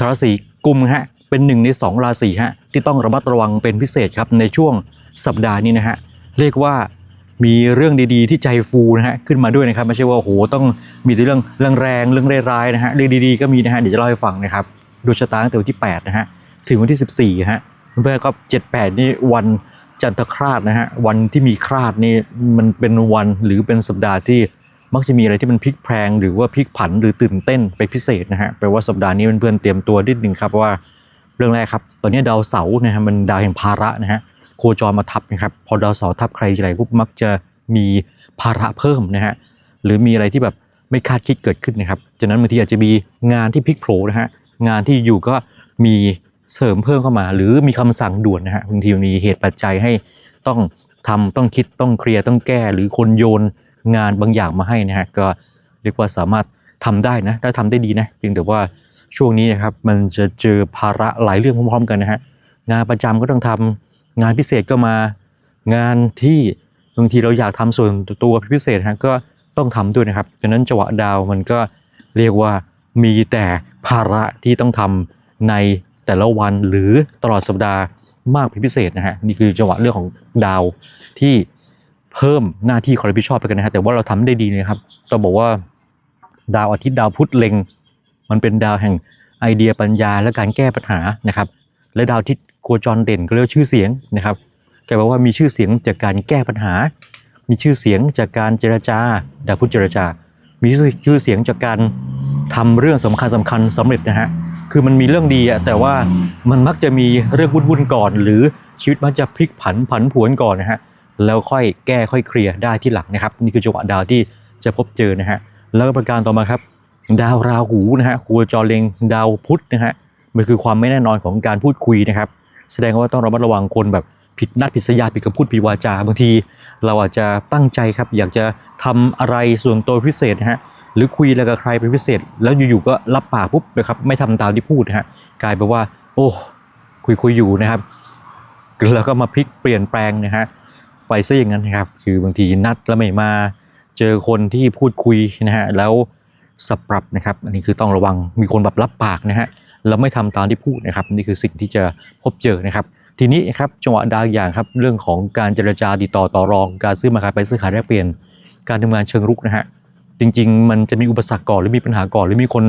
ชาวราศีกุมฮะเป็นหนึ่งในสองราศีฮะที่ต้องระมัดระวังเป็นพิเศษครับในช่วงสัปดาห์นี้นะฮะเรียกว่ามีเรื่องดีๆ ที่ใจฟูนะฮะขึ้นมาด้วยนะครับไม่ใช่ว่าโหต้องมีแต่เรื่องเรื่องแรงเรื่องร้ายๆนะฮะเรื่องดีๆก็มีนะฮะเดี๋ยวจะเล่าให้ฟังนะครับดวงชะตาตั้งแต่วันที่8นะฮะถึงวันที่ 14ฮะเพื่อนๆก็7 8 นี่วันจันทคราสนะฮะวันที่มีคราสนี่มันเป็นวันหรือเป็นสัปดาห์ที่ มักจะมีอะไรที่มันพลิกแพลงหรือว่าพลิกผันหรือตื่นเต้นไปพิเศษนะฮะแปลว่าสัปดาห์นี้เพื่อนๆเตรียมตัวนิดนึงครับว่าเรื่องแรกครับ ตอนนี้ดาวเสาร์นะฮะมันดาวแห่งภาระนะฮะโคจรมาทับนะครับพอดาวเสาร์ทับใครทีไรปุ๊บมักจะมีภาระเพิ่มนะฮะหรือมีอะไรที่แบบไม่คาดคิดเกิดขึ้นนะครับจากนั้นบางทีอาจจะมีงานที่พลิกโผล่นะฮะงานที่อยู่ก็มีเสริมเพิ่มเข้ามา หรือมีคำสั่งด่วนนะฮะบางทีมีเหตุปัจจัยให้ต้องทำต้องคิดต้องเคลียร์ต้องแก้ หรือคนโยน งานบางอย่างมาให้นะฮะก็เรียกว่าสามารถทำได้นะถ้าทำได้ดีนะเพียงแต่ว่าช่วงนี้นะครับมันจะเจอภาระหลายเรื่องพร้อมๆกันนะฮะงานประจำก็ต้องทำงานพิเศษก็มางานที่บางทีเราอยากทำส่วนตัวพิเศษฮะก็ต้องทำด้วยนะครับดังนั้นจังหวะดาวมันก็เรียกว่ามีแต่ภาระที่ต้องทำในแต่ละวันหรือตลอดสัปดาห์มากเป็นพิเศษนะฮะนี่คือจังหวะเรื่องของดาวที่ เพิ่มหน้าที่ความรับผิดชอบไปกันนะฮะแต่ว่าเราทำได้ดีนะครับต้องบอกว่าดาวอาทิตย์ดาวพุธเล็ง มันเป็นดาวแห่งไอเดียปัญญาและการแก้ปัญหานะครับ และดาวอาทิตย์โคจรเด่นก็เรียกชื่อเสียงนะครับแกบอกว่ามีชื่อเสียงจากการแก้ปัญหา มีชื่อเสียงจากการเจรจา ดาวพุธเจรจา มีชื่อเสียงจากการทำเรื่องสำคัญสคัญๆสำเร็จนะฮะคือมันมีเรื่องดีอะแต่ว่ามันมักจะมีเรื่องวุ่นๆก่อน หรือชีวิตมันจะพลิกผันผันผวนก่อนนะฮะ แล้วค่อยแก้ค่อยเคลียร์ได้ที่หลังนะครับ นี่คือจังหวะดาวที่จะพบเจอนะฮะแล้วก็ประการต่อมาครับ ดาวราหูนะฮะคัวจรเลงดาวพุธนะฮะมันคือความไม่แน่นอนของการพูดคุยนะครับ แสดงว่าต้องระมัดระวังคนแบบผิดนัดผิดสัญญาผิดคำพูดผิดวาจาบางที เราอาจจะตั้งใจครับ อยากจะทำอะไรส่วนตัวพิเศษนะฮะหรือคุยอะไรกับใครเป็นพิเศษ แล้วอยู่ๆก็รับปากปุ๊บนะครับไม่ทำตามที่พูดนะฮะกลายเป็นว่า โอ้คุยคุยอยู่นะครับแล้วก็มาพลิกเปลี่ยนแปลงนะฮะ ไปซะอย่างนั้นนะครับ คือบางทีนัดแล้วไม่มาเจอคนที่พูดคุยนะฮะแล้วสับปรับนะครับ อันนี้คือต้องระวังมีคนแบบรับปากนะฮะแล้วไม่ทำตามที่พูดนะครับ นี่คือสิ่งที่จะพบเจอนะครับ ทีนี้ครับจังหวะดาวอย่างครับเรื่องของการเจรจาติดต่อต่อรอง การซื้อมาขายไปซื้อขายแลกเปลี่ยน การทำงานเชิงรุกนะฮะจริง ๆ มันจะมีอุปสรรคก่อนหรือมีปัญหาก่อน หรือมีคน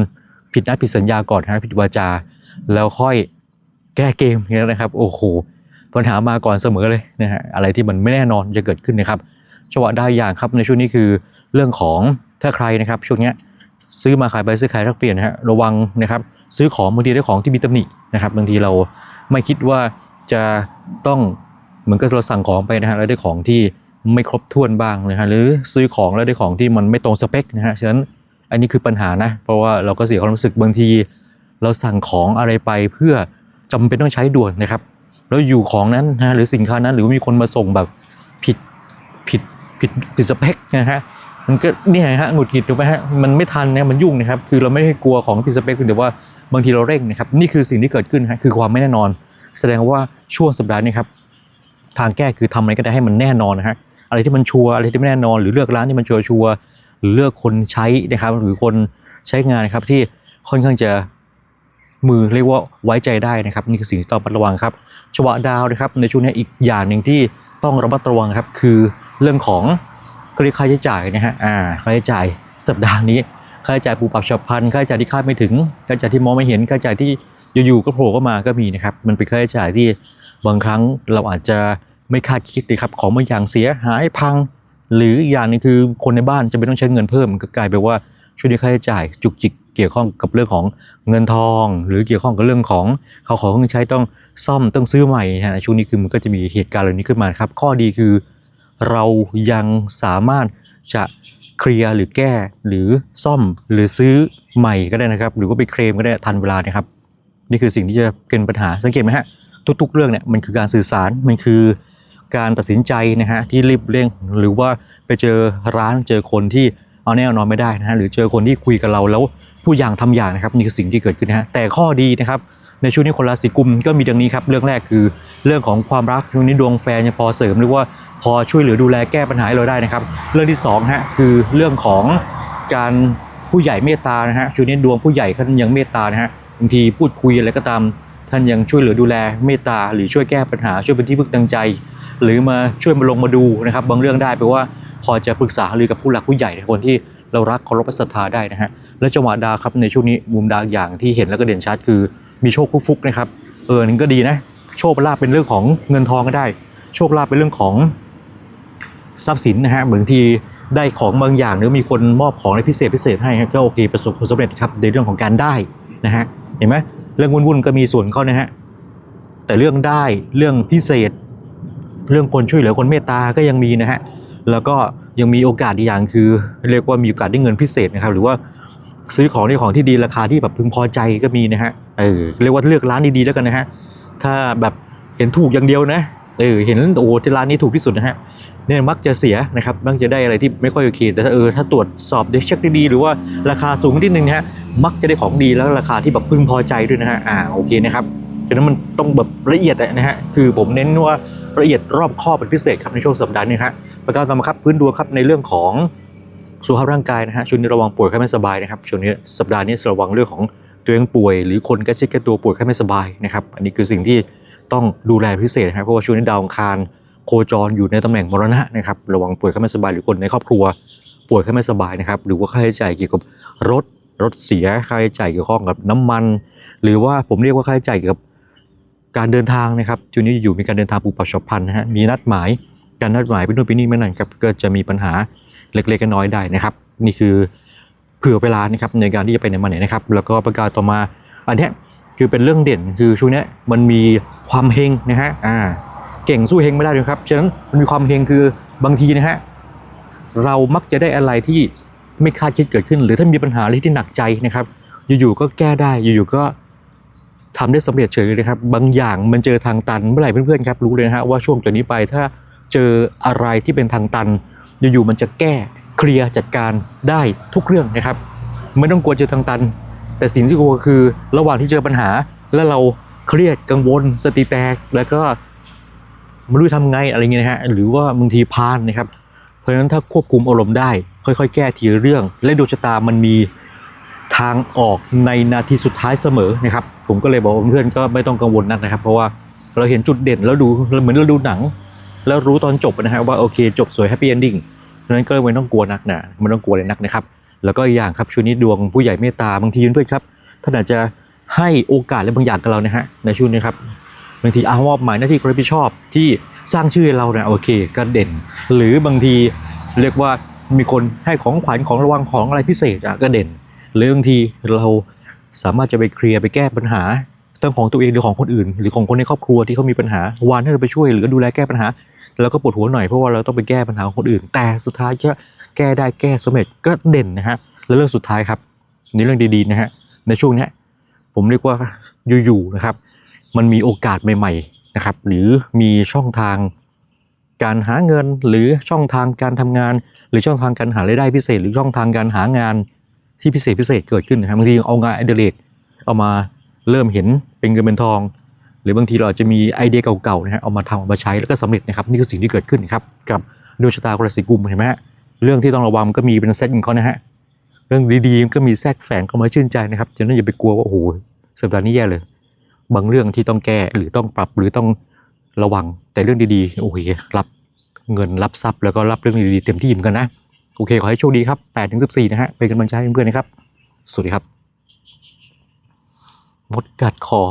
ผิดนัดผิดสัญญาก่อนนะผิดวาจา แล้วค่อยแก้เกมอย่างนี้นะครับ โอ้โห ปัญหามาก่อนเสมอเลยนะฮะอะไรที่มันไม่แน่นอนจะเกิดขึ้นนะครับจังหวะได้อย่างครับในช่วงนี้คือเรื่องของถ้าใครนะครับช่วงนี้ซื้อมาขายไปซื้อขายแลกเปลี่ยนนะฮะระวังนะครับซื้อของบางทีได้ของที่มีตำหนินะครับบางทีเราไม่คิดว่าจะต้องเหมือนกับเราสั่งของไปนะฮะแล้วได้ของที่ไม่ครบถ้วนบ้างนะฮะหรือซื้อของแล้วได้ของที่มันไม่ตรงสเปคนะฮะฉะนั้นอันนี้คือปัญหานะเพราะว่าเราก็เสียความรู้สึกบางที เราสั่งของอะไรไปเพื่อจำเป็นต้องใช้ด่วนนะครับ แล้วอยู่ของนั้นนะฮะหรือสินค้านั้น หรือมีคนมาส่งแบบผิดผิดผิดผิดสเปคนะฮะมันก็เนี่ยฮะหงุดหงิดถูกไหมฮะมันไม่ทันนะมันยุ่งนะครับ คือเราไม่ได้กลัวของผิดสเปคแต่ว่าบางทีเราเร่งนะครับ นี่คือสิ่งที่เกิดขึ้นฮะคือความไม่แน่นอน แสดงว่าช่วงสัปดาห์นี้ครับทางแก้คือทำอะไรก็ได้ให้มันแน่นอนนะฮะอะไรที่มันชัวร์อะไรที่ไม่แน่นอน หรือเลือกร้านที่มันชัวร์ชัวร์หรือเลือกคนใช้นะครับ หรือคนใช้งานนะครับที่ค่อนข้างจะ มือเรียกว่าไว้ใจได้นะครับนี่คือสิ่งที่ต้องระมัดระวังครับชวะดาวนะครับในช่วงนี้อีกอย่างหนึ่งที่ต้องระมัดระวังครับคือเรื่องของค่าใช้จ่ายนะฮะอ่าค่าใช้จ่ายสัปดาห์นี้ค่าใช้จ่ายปูปรับฉับพลันค่าใช้จ่ายที่คาดไม่ถึงค่าใช้จ่ายที่มองไม่เห็นค่าใช้จ่ายที่อยู่ๆก็โผล่เข้ามาก็มีนะครับมันเป็นค่าใช้จ่ายที่บางครั้งเราอาจจะไม่คาดคิดนะครับของบางอย่างเสียหายพัง หรืออย่างนึงคือคนในบ้านจะไม่ต้องใช้เงินเพิ่มก็กลายเป็นว่า ช่วยในค่าใช้จ่ายจุกจิกเกี่ยวข้องกับเรื่องของเงินทอง หรือเกี่ยวข้องกับเรื่องของเขาของเครื่องใช้ต้องซ่อมต้องซื้อใหม่นะฮะช่วงนี้คือมันก็จะมีเหตุการณ์เหล่านี้ขึ้นมาครับ ข้อดีคือเรายังสามารถจะเคลียร์หรือแก้หรือซ่อมหรือซื้อใหม่ก็ได้นะครับ หรือว่าไปเคลมก็ได้ทันเวลานะครับ นี่คือสิ่งที่จะเป็นปัญหาสังเกตไหมฮะทุก ๆ เรื่องเนี่ยมันคือการสื่อสารมันคือการตัดสินใจนะฮะที่รีบเร่งหรือว่าไปเจอร้านเจอคนที่ เอาแน่เอานอนไม่ได้นะฮะหรือเจอคนที่คุยกับเราแล้วผู้อย่างทำอย่างนะครับนี่คือสิ่งที่เกิดขึ้นนะฮะแต่ข้อดีนะครับในช่วงนี้คนราศีกุมก็มีดังนี้ครับเรื่องแรกคือเรื่องของความรักช่วงนี้ดวงแฟนยังพอเสริมหรือว่าพอช่วยเหลือดูแลแก้ปัญหาให้เราได้นะครับ เรื่องที่สองฮะคือเรื่องของการผู้ใหญ่เมตตานะฮะช่วงนี้ดวงผู้ใหญ่เขานยังเมตตานะฮะบางทีพูดคุยอะไรก็ตาม ท่านยังช่วยเหลือดูแลเมตตา หรือช่วยแก้ปัญหาช่วยเป็นที่พึ่งทางใจ หรือมาช่วยมาลงมาดูนะครับ บางเรื่องได้แปลว่า พอจะปรึกษาหรือกับผู้หลักผู้ใหญ่คนที่เรารักเคารพศรัทธาได้นะฮะและจังหวะดาวครับในช่วงนี้มุมดาวอย่างที่เห็นแล้วก็เด่นชัดคือมีโชคคู่ฟุกนะครับเออนี่ก็ดีนะ โชคลาภเป็นเรื่องของเงินทองก็ได้ โชคลาภเป็นเรื่องของทรัพย์สินนะฮะบางทีได้ของบางอย่างหรือมีคนมอบของอะไรพิเศษพิเศษให้ก็โอเคประสบผลสำเร็จครับในเรื่องของการได้นะฮะเห็นไหมเรื่องวุ่นๆก็มีส่วนเข้านะฮะแต่เรื่องได้เรื่องพิเศษ เรื่องคนช่วยเหลือคนเมตตาก็ยังมีนะฮะ แล้วก็ยังมีโอกาสอีกอย่างคือ เรียกว่ามีโอกาสได้เงินพิเศษนะครับ หรือว่าซื้อของในของที่ดีราคาที่แบบพึงพอใจก็มีนะฮะเออเรียกว่าเลือกร้านดีๆแล้วกันนะฮะถ้าแบบเห็นถูกอย่างเดียวนะเออเห็นโอ้ที่ร้านนี้ถูกที่สุดนะฮะเนี่ยมักจะเสียนะครับมักจะได้อะไรที่ไม่ค่อยโอเคแต่ถ้าเออถ้าตรวจสอบเด็กเช็คดีๆหรือว่าราคาสูงนิดนึงนะฮะมักจะได้ของดีแล้วราคาที่แบบพึงพอใจด้วยนะฮะอ่าโอเคนะครับฉะนั้นมันต้องแบบละเอียดนะฮะคือผมเน้นว่าละเอียดรอบคอบเป็นพิเศษครับในช่วงสัปดาห์นี้ฮะ ประการต่อมาครับพื้นดวงครับในเรื่องของสุขภาพร่างกายนะฮะช่วงนี้ระวังป่วยไข้ไม่สบายนะครับช่วงนี้สัปดาห์นี้ระวังเรื่องของตัวเองป่วย หรือคนใกล้ชิดใกล้ตัวป่วยแค่ไม่สบายนะครับอันนี้คือสิ่งที่ต้องดูแลพิเศษนะครับเพราะว่าช่วงนี้ดาวอังคารโคจรอยู่ในตำแหน่งมรณะนะครับระวังป่วยแค่ไม่สบายหรือคนในครอบครัว ป่วยแค่ไม่สบายนะครับหรือว่าค่าใช้จ่ายเกี่ยวกับรถรถเสียค่าใช้จ่ายเกี่ยวข้องกับน้ำมัน หรือว่าผมเรียกว่าค่าใช้จ่ายเกี่ยวกับการเดินทางนะครับช่วงนี้อยู่มีการเดินทางปูปับฉับพลันนะฮะมีนัดหมาย การนัดหมายไปนู่นไปนี่ไม่นานครับก็จะมีปัญหาเล็กๆน้อยๆได้นะครับ นี่คือเผื่อเวลานะครับในการที่จะไปไหนมาไหนนะครับ แล้วก็ประกาศต่อมา อันนี้คือเป็นเรื่องเด่นคือช่วงนี้มันมีความเฮงนะฮะอ่าเก่งสู้เฮงไม่ได้เลยครับฉะนั้นมันมีความเฮงคือบางทีนะฮะเรามักจะได้อะไรที่ไม่คาดคิดเกิดขึ้น หรือถ้ามีปัญหาอะไรที่หนักใจนะครับ อยู่ๆก็แก้ได้อยู่ๆก็ทำได้สำเร็จเฉยเลยครับ บางอย่างมันเจอทางตันเมื่อไหร่เพื่อนๆครับรู้เลยนะฮะว่าช่วงจากนี้ไปถ้า เจออะไรที่เป็นทางตัน อยู่ๆมันจะแก้เคลียร์จัดการได้ทุกเรื่องนะครับ ไม่ต้องกลัวเจอทางตัน แต่สิ่งที่กลัวคือระหว่างที่เจอปัญหา แล้วเราเครียดกังวล สติแตกแล้วก็ไม่รู้ทำไงอะไรเงี้ยนะฮะหรือว่าบางทีพลานนะครับ เพราะฉะนั้นถ้าควบคุมอารมณ์ได้ ค่อยๆ แก้ทีเรื่อง และดวงชะตามันมีทางออกในนาทีสุดท้ายเสมอนะครับ ผมก็เลยบอกเพื่อนๆก็ไม่ต้องกังวลนักนะครับ เพราะว่าเราเห็นจุดเด่นแล้วดูเหมือนเราดูหนัง แล้วรู้ตอนจบนะฮะว่าโอเคจบสวยแฮปปี้เอนดิ้งเพราะฉะนั้นก็ไม่ต้องกลัวนักนะไม่ต้องกลัวเลยนักนะครับ แล้วก็อย่างครับช่วงนี้ดวงผู้ใหญ่เมตตาบางทีเพื่อนครับท่านอาจจะให้โอกาสอะไรบางอย่างกับเรานะฮะในช่วงนี้ครับบางทีอามอบหมายหน้าที่ความรับผิดชอบที่สร้างชื่อให้เราเนี่ยโอเคก็เด่น หรือบางทีเรียกว่ามีคนให้ของขวัญของระวังของอะไรพิเศษอะก็เด่นหรือบางทีเราสามารถจะไปเคลียร์ไปแก้ปัญหา ทั้งของตัวเองหรือของคนอื่น หรือของคนในครอบครัวที่เขามีปัญหาวานให้เราไปช่วยหรือดูแลแก้ปัญหาแล้วก็ปวดหัวหน่อยเพราะว่าเราต้องไปแก้ปัญหาของคนอื่น แต่สุดท้ายก็แก้ได้แก้สำเร็จก็เด่นนะฮะแล้วเรื่องสุดท้ายครับในเรื่องดีๆนะฮะในช่วงนี้ผมเรียกว่าอยู่ๆนะครับ มันมีโอกาสใหม่ๆนะครับ หรือมีช่องทางการหาเงินหรือช่องทางการทำงาน หรือช่องทางการหารายได้พิเศษ หรือช่องทางการหางานที่พิเศษพิเศษเกิดขึ้นนะครับบางทีเอางานอดิเรกเอามา เริ่มเห็นเป็นเงินเป็นทอง หรือบางทีเราอาจจะมีไอเดียเก่าๆนะฮะเอามาทำเอามาใช้แล้วก็สำเร็จนะครับนี่คือสิ่งที่เกิดขึ้นครับกับดวงชะตาราศีกุมเห็นไหมฮะเรื่องที่ต้องระวังก็มีเป็นเซตของเขานะฮะเรื่องดีๆก็มีแทรกแฝงเข้ามาชื่นใจนะครับฉะนั้นอย่าไปกลัวว่าโอ้โหสัปดาห์นี้แย่เลย บางเรื่องที่ต้องแก้หรือต้องปรับหรือต้องระวังแต่เรื่องดีๆโอเครับเงินรับทรัพย์แล้วก็รับเรื่องดีๆเต็มที่เหมือนกันนะ โอเค ขอให้โชคดีครับ8ถึง14 นะฮะเป็นกำลังใจให้เพื่อนๆนะครับ สวัสดีครับ มดกัดคอ